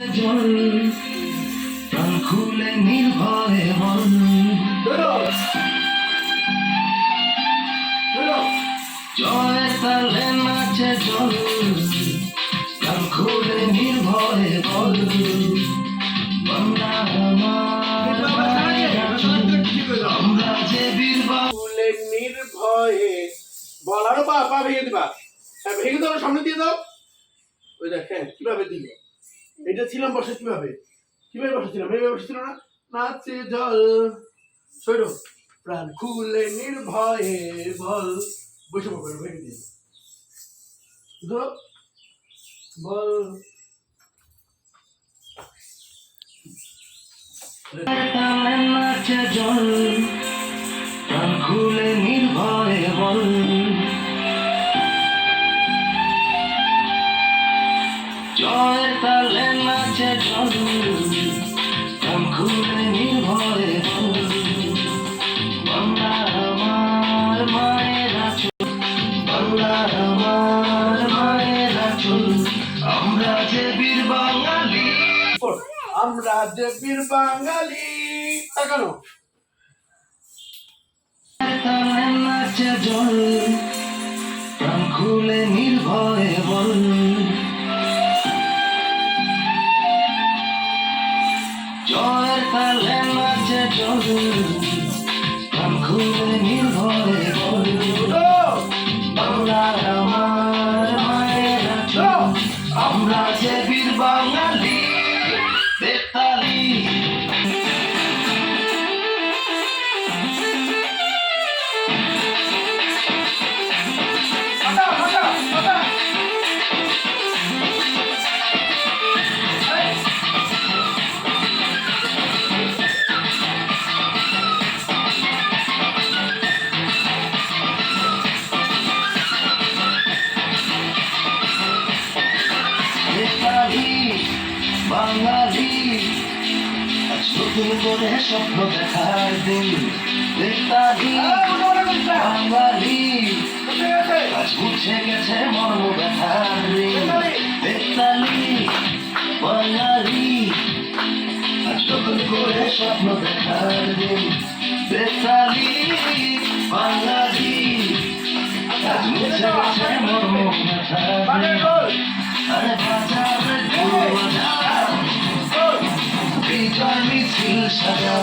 খুলে নির্ভয়ে বল। পা পা ভেঙে দিবা। হ্যাঁ ভেঙে দাও, সামনে দিয়ে দাও। ওই দেখ হ্যাঁ কীভাবে দিল? এটা ছিলাম বসে কীভাবে? কীভাবে বসেছিলাম এইভাবে বসেছিল না? নাচে জল সৈর প্রাণ খুলে নির্ভয়ে বল। বসে পড়বে ভেঙে দিয়ে। ধরো, বল। নাচে জল, প্রাণ খুলে জল প্রাণ খুলে নির্ভয়ে বল বাংলা আমার মায়ের আচল। বাংলা আমার মায়ের আচল। আমরা যে বীর বাঙালি, আমরা যে বীর বাঙালি। খুলে নির্ভয়ে বল। খুলে নির্ভয়ে বাংলার আমার যে বাঙালি নতুন করে স্বপ্ন দেখার দিন। বাঙালি, আজ মুছে গেছে মর্ম ব্যথার ঋণ। বেতালি বাঙালি, আজ নতুন করে স্বপ্ন দেখার দিন। বেতালি বাঙালি, আজ মুছে গেছে মর্ম ব্যথার ঋণ। সাজা।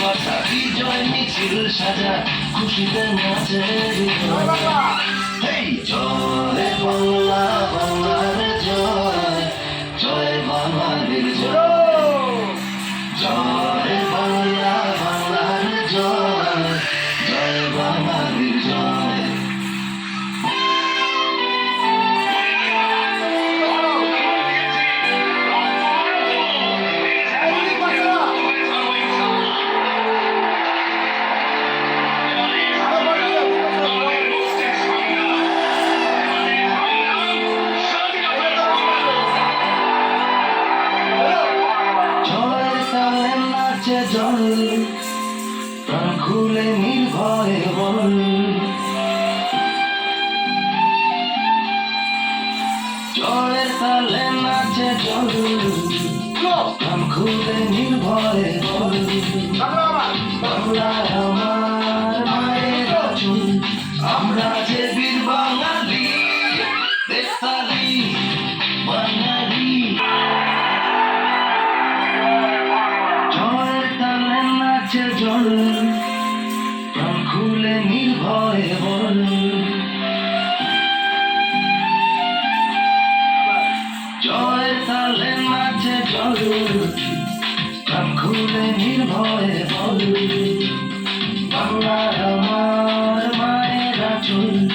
বাজা বিজয় মিছিল সাজা। খুশিতে নাচে হৃদয় জয় বাংলা। নাচে জল প্রাণ খুলে নির্ভয়ে বল। জয়ের তালে নাচে জল প্রাণ খুলে নির্ভয়ে প্রাণ খুলে নির্ভয়ে বল জয় তালে মাঝে জল খুলে নির্ভয়ে বল বাংলার আমার মায়ের আচল